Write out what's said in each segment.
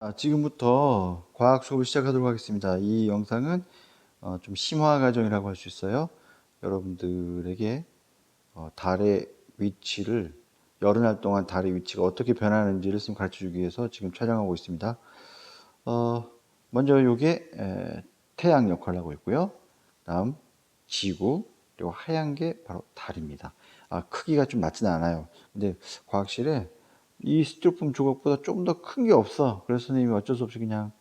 아, 지금부터 과학 수업을 시작하도록 하겠습니다. 이 영상은 어, 좀 심화 과정이라고 할 수 있어요. 여러분들에게 어, 달의 위치를 여러 날 동안 달의 위치가 어떻게 변하는지를 좀 가르쳐 주기 위해서 지금 촬영하고 있습니다. 어, 먼저 이게 에, 태양 역할을 하고 있고요. 다음 지구 그리고 하얀 게 바로 달입니다. 아, 크기가 좀 낮지는 않아요. 근데 과학실에 이 스티로폼 조각보다 좀 더 큰 게 없어. 그래서 선생님이 어쩔 수 없이 그냥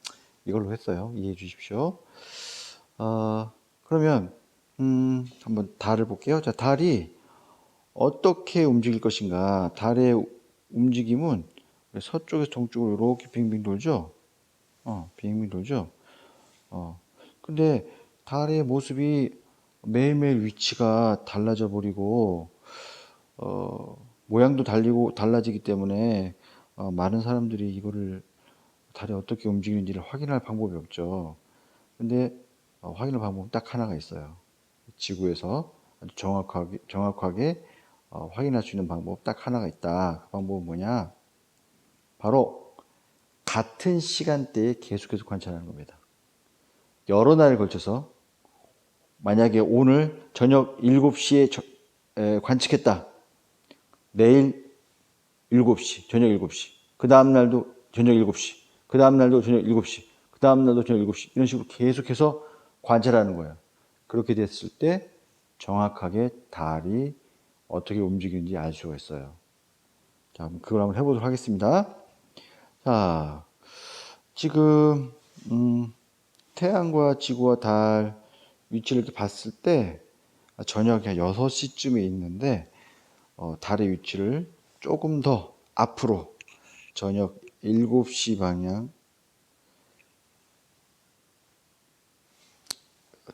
이걸로 했어요. 이해해 주십시오. 어, 그러면 음, 한번 달을 볼게요. 자, 달이 어떻게 움직일 것인가? 달의 움직임은 서쪽에서 동쪽으로 이렇게 빙빙 돌죠. 어, 빙빙 돌죠. 어, 근데 달의 모습이 매일매일 위치가 달라져 버리고 어, 모양도 달리고 달라지기 때문에 어, 많은 사람들이 이거를 달이 어떻게 움직이는지를 확인할 방법이 없죠. 근데 어, 확인할 방법은 딱 하나가 있어요. 지구에서 아주 정확하게 정확하게 어, 확인할 수 있는 방법 딱 하나가 있다. 그 방법은 뭐냐? 바로 같은 시간대에 계속해서 관찰하는 겁니다. 여러 날에 걸쳐서 만약에 오늘 저녁 7시에 저- 에, 관측했다. 내일 7시, 저녁 7시. 그 다음 날도 저녁 7시. 그 다음 날도 저녁 7시. 그 다음 날도 저녁 7시. 이런 식으로 계속해서 관찰하는 거예요. 그렇게 됐을 때 정확하게 달이 어떻게 움직이는지 알 수가 있어요. 자, 그걸 한번 해보도록 하겠습니다. 자, 지금, 음, 태양과 지구와 달 위치를 이렇게 봤을 때 저녁 한 6시쯤에 있는데 어, 달의 위치를 조금 더 앞으로 저녁 7시 방향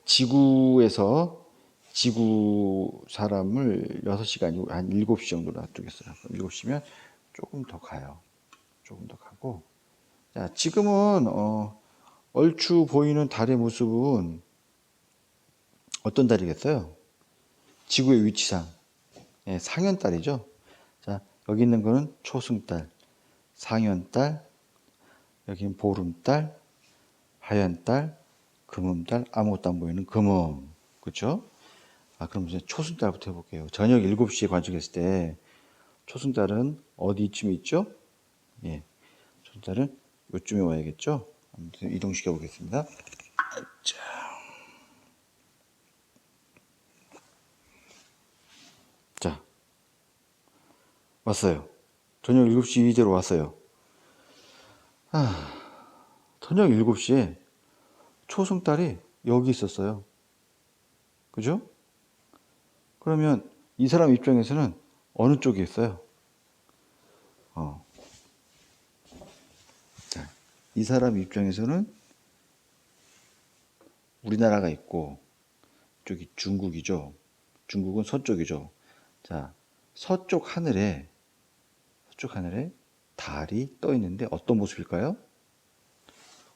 지구에서 지구 사람을 6시가 아니고 한 7시 정도로 놔두겠어요. 그럼 7시면 조금 더 가요. 조금 더 가고 자, 지금은 어, 얼추 보이는 달의 모습은 어떤 달이겠어요? 지구의 위치상 예, 상현달이죠. 자, 여기 있는 거는 초승달, 상현달, 여기는 보름달, 하얀달, 금음달, 아무것도 안 보이는 금음. 그렇죠? 아, 그럼 이제 초승달부터 해볼게요. 저녁 7시에 관측했을 때 초승달은 어디쯤에 있죠? 예. 초승달은 요쯤에 와야겠죠? 아무튼 이동시켜 보겠습니다. 자. 자, 왔어요. 저녁 7시 이대로 왔어요. 아, 저녁 7시에 초승달이 여기 있었어요. 그죠? 그러면 이 사람 입장에서는 어느 쪽에 있어요? 어. 자, 이 사람 입장에서는 우리나라가 있고, 저기 중국이죠. 중국은 서쪽이죠. 자, 서쪽 하늘에, 서쪽 하늘에 달이 떠 있는데 어떤 모습일까요?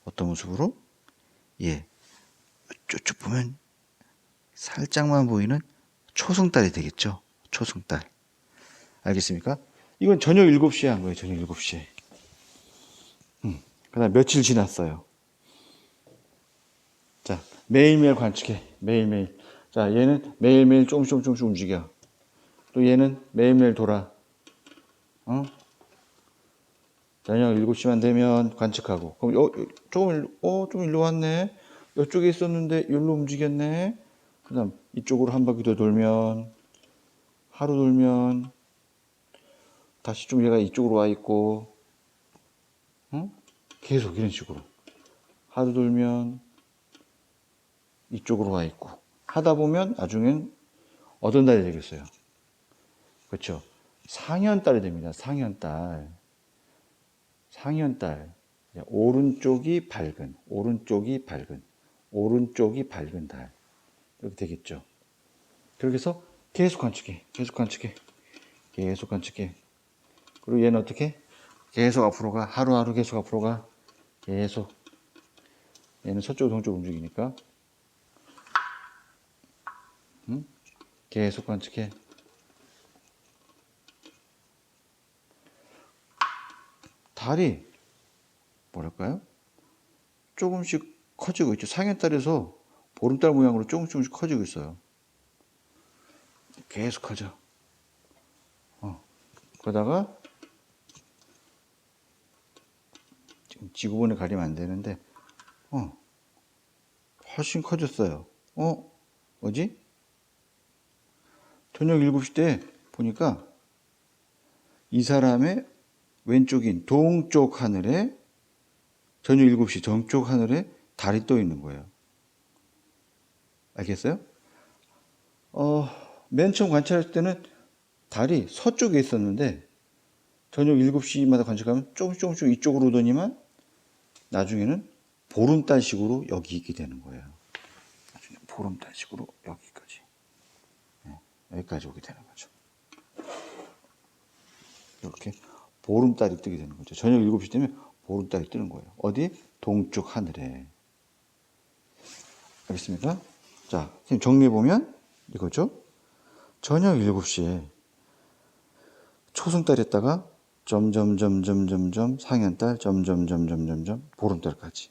어떤 모습으로? 예. 쭉쭉 보면 살짝만 보이는 초승달이 되겠죠. 초승달. 알겠습니까? 이건 저녁 7시에 한 거예요. 저녁 7시에. 음. 그 다음 며칠 지났어요. 자, 매일매일 관측해. 매일매일. 자, 얘는 매일매일 조금씩 조금씩 움직여. 또 얘는 매일매일 돌아. 어? 저녁 7시만 되면 관측하고. 그럼 어, 어, 조금, 일로- 어, 좀 일로 왔네. 이쪽에 있었는데 여기로 움직였네. 그 다음 이쪽으로 한 바퀴 더 돌면, 하루 돌면, 다시 좀 얘가 이쪽으로 와 있고, 응? 계속 이런 식으로. 하루 돌면, 이쪽으로 와 있고. 하다 보면 나중엔 어떤 달이 되겠어요? 그렇죠. 상현달이 됩니다. 상현달. 상현달. 오른쪽이 밝은, 오른쪽이 밝은, 오른쪽이 밝은 달. 이렇게 되겠죠. 그렇게 해서 계속 관측해. 계속 관측해. 계속 관측해. 그리고 얘는 어떻게? 계속 앞으로 가. 하루하루 계속 앞으로 가. 계속. 얘는 서쪽, 동쪽 움직이니까. 응? 계속 관측해. 달이 뭐랄까요? 조금씩 커지고 있죠. 상현달에서 보름달 모양으로 조금씩 조금씩 커지고 있어요. 계속 커져. 어. 그러다가 지금 지구본에 가리면 안 되는데, 어, 훨씬 커졌어요. 어, 뭐지? 저녁 7시 때 보니까 이 사람의 왼쪽인 동쪽 하늘에 저녁 7시 정쪽 하늘에 달이 떠 있는 거예요. 알겠어요? 어, 맨 처음 관찰할 때는 달이 서쪽에 있었는데 저녁 7시마다 관측하면 조금씩 조금씩 이쪽으로 오더니만 나중에는 보름달식으로 여기 있게 되는 거예요. 나중에 보름달식으로 여기까지. 네, 여기까지 오게 되는 거죠. 이렇게 보름달이 뜨게 되는 거죠. 저녁 7시 되면 보름달이 뜨는 거예요. 어디? 동쪽 하늘에. 알겠습니까? 자, 지금 정리해보면 이거죠. 저녁 7시에 초승달에다가 점점점점점점 상현달 점점점점점점 보름달까지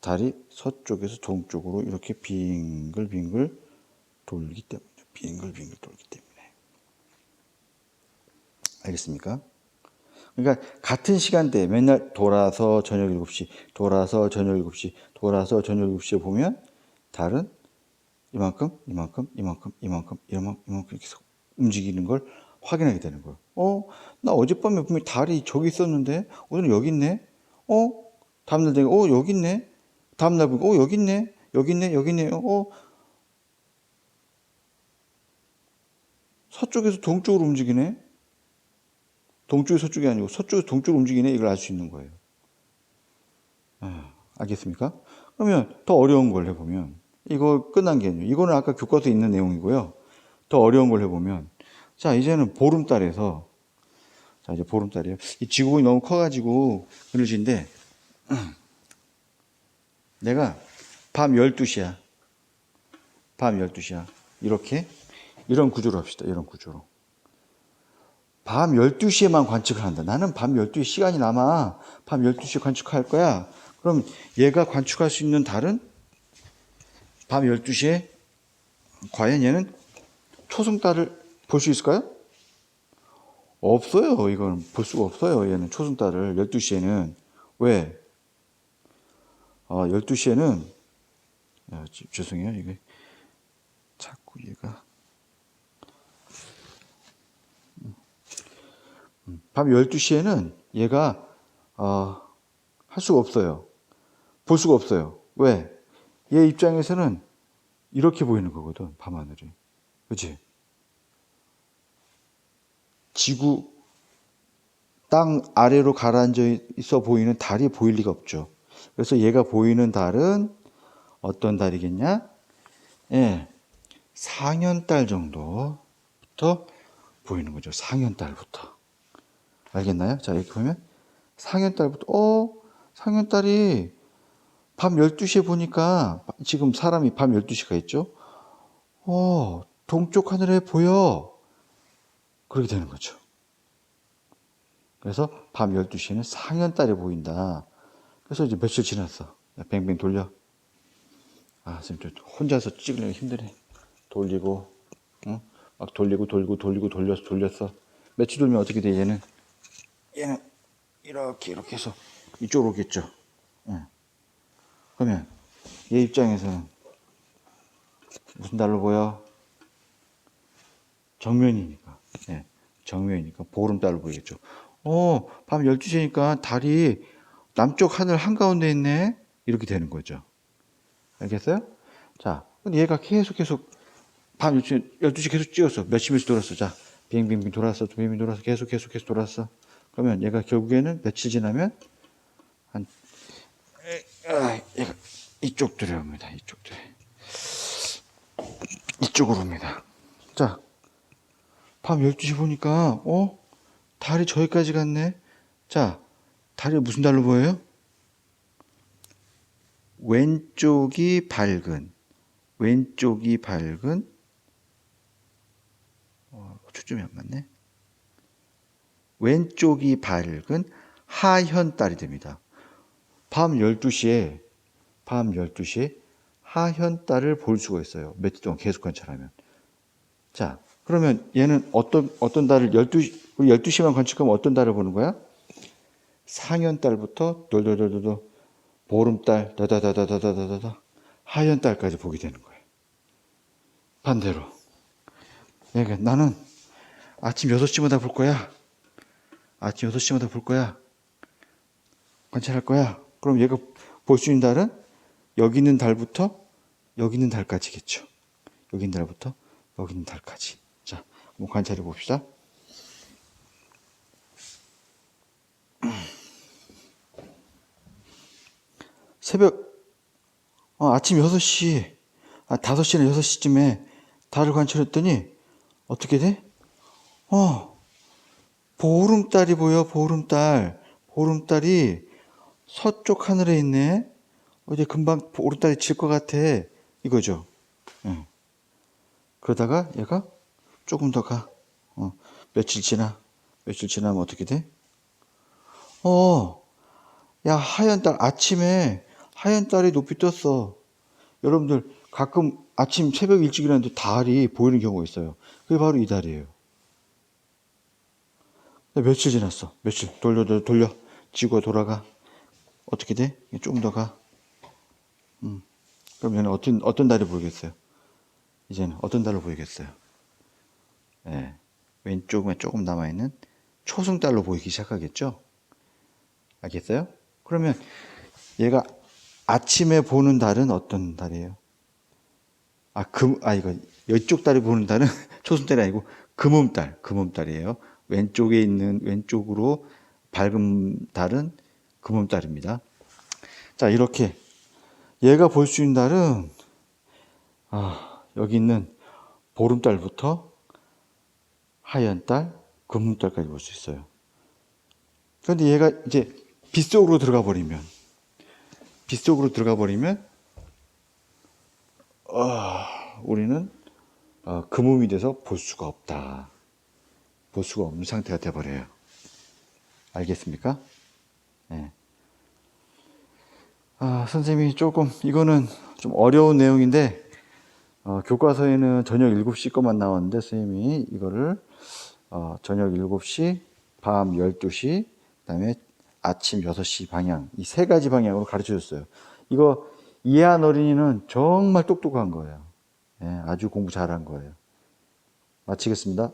달이 서쪽에서 동쪽으로 이렇게 빙글빙글 돌기 때문에 빙글빙글 돌기 때문에 알겠습니까? 그러니까 같은 시간대에 맨날 돌아서 저녁 7시, 돌아서 저녁 7시, 돌아서 저녁 7시에 보면 달은 이만큼, 이만큼, 이만큼, 이만큼, 이만큼, 이만큼 계속 움직이는 걸 확인하게 되는 거예요. 어, 나 어젯밤에 분명히 달이 저기 있었는데 오늘은 여기 있네. 어, 다음날 되니까 어 여기 있네. 다음날 보니까 어 여기 있네. 여기 있네. 여기 있네. 어, 서쪽에서 동쪽으로 움직이네. 동쪽이 서쪽이 아니고 서쪽에서 동쪽으로 움직이네. 이걸 알 수 있는 거예요. 아, 알겠습니까? 그러면 더 어려운 걸 해보면 이거 끝난 게 아니에요. 이거는 아까 교과서에 있는 내용이고요. 더 어려운 걸 해보면 자 이제는 보름달에서 자 이제 보름달이에요. 이 지구본이 너무 커가지고 그러신데 내가 밤 12시야. 밤 12시야. 이렇게 이런 구조로 합시다. 이런 구조로. 밤 12시에만 관측을 한다. 나는 밤 12시 시간이 남아. 밤 12시에 관측할 거야. 그럼 얘가 관측할 수 있는 달은 밤 12시에 과연 얘는 초승달을 볼 수 있을까요? 없어요. 이건 볼 수가 없어요. 얘는 초승달을 12시에는 왜? 아, 12시에는 아, 지- 죄송해요. 이게 자꾸 얘가 밤 12시에는 얘가 어, 할 수가 없어요. 볼 수가 없어요. 왜? 얘 입장에서는 이렇게 보이는 거거든, 밤하늘이. 그치? 지구, 땅 아래로 가라앉아 있어 보이는 달이 보일 리가 없죠. 그래서 얘가 보이는 달은 어떤 달이겠냐? 예, 상현달 정도부터 보이는 거죠. 상현달부터. 알겠나요? 자, 이렇게 보면 상현달부터, 어, 상현달이 밤 12시에 보니까 지금 사람이 밤 12시가 있죠? 어, 동쪽 하늘에 보여. 그렇게 되는 거죠. 그래서 밤 12시에는 상현달이 보인다. 그래서 이제 며칠 지났어. 야, 뱅뱅 돌려. 아, 선생님, 저 혼자서 찍으려면 힘드네. 돌리고, 응? 막 돌리고, 돌리고, 돌리고, 돌려서, 돌렸어. 며칠 돌면 어떻게 돼, 얘는? 얘는 이렇게, 이렇게 해서 이쪽으로 오겠죠. 응. 그러면 얘 입장에서는 무슨 달로 보여? 정면이니까. 예, 정면이니까 보름달로 보이겠죠. 어, 밤 12시니까 달이 남쪽 하늘 한가운데 있네. 이렇게 되는 거죠. 알겠어요? 자, 근데 얘가 계속 계속 밤 12시, 12시 계속 찍었어. 몇십 몇시 돌았어. 자, 빙빙빙 돌았어. 빙빙 돌았어. 계속 계속 계속 돌았어. 그러면 얘가 결국에는 며칠 지나면 한 아, 얘가 이쪽들에 옵니다. 이쪽들에. 이쪽으로 옵니다. 자, 밤 12시 보니까, 어? 달이 저기까지 갔네? 자, 달이 무슨 달로 보여요? 왼쪽이 밝은, 왼쪽이 밝은, 어, 초점이 안 맞네. 왼쪽이 밝은 하현 달이 됩니다. 밤 12시에 밤 12시에 하현달을 볼 수가 있어요. 며칠 동안 계속 관찰하면. 자, 그러면 얘는 어떤 어떤 달을 12시 12시만 관측하면 어떤 달을 보는 거야? 상현달부터 돌돌돌돌 보름달 다다다다다다다다 하현달까지 보게 되는 거예요. 반대로 얘가 나는 아침 6시마다 볼 거야. 아침 6시마다 볼 거야. 관찰할 거야. 그럼 얘가 볼 수 있는 달은 여기 있는 달부터 여기 있는 달까지겠죠. 여기 있는 달부터 여기 있는 달까지. 자, 한번 관찰해 봅시다. 새벽 어, 아침 6시, 아, 5시나 6시쯤에 달을 관찰했더니 어떻게 돼? 어, 보름달이 보여, 보름달. 보름달이 서쪽 하늘에 있네. 어제 금방 보름달이 질 것 같아. 이거죠. 예. 그러다가 얘가 조금 더 가. 어, 며칠 지나. 며칠 지나면 어떻게 돼? 어, 야, 하얀 달, 아침에 하얀 달이 높이 떴어. 여러분들, 가끔 아침 새벽 일찍 일어났는데 달이 보이는 경우가 있어요. 그게 바로 이 달이에요. 며칠 지났어. 며칠. 돌려, 돌려, 돌려. 지구가 돌아가. 어떻게 돼? 조금 더 가. 음. 그럼 얘는 어떤, 어떤 달이 보이겠어요? 이제는 어떤 달로 보이겠어요? 예. 왼쪽에 조금 남아있는 초승달로 보이기 시작하겠죠? 알겠어요? 그러면 얘가 아침에 보는 달은 어떤 달이에요? 아, 금, 아, 이거, 이쪽 달이 보는 달은 초승달이 아니고 금음달, 금음달이에요. 왼쪽에 있는, 왼쪽으로 밝은 달은 금음달입니다. 자, 이렇게. 얘가 볼 수 있는 달은, 아, 여기 있는 보름달부터 하얀 달, 금음달까지 볼 수 있어요. 그런데 얘가 이제 빛 속으로 들어가 버리면, 빛 속으로 들어가 버리면, 아, 우리는 어, 금음이 돼서 볼 수가 없다. 볼 수가 없는 상태가 돼버려요. 알겠습니까? 네. 아, 선생님이 조금, 이거는 좀 어려운 내용인데, 어, 교과서에는 저녁 7시 것만 나왔는데, 선생님이 이거를 어, 저녁 7시, 밤 12시, 그 다음에 아침 6시 방향, 이 세 가지 방향으로 가르쳐 줬어요. 이거 이해한 어린이는 정말 똑똑한 거예요. 예, 아주 공부 잘한 거예요. 마치겠습니다.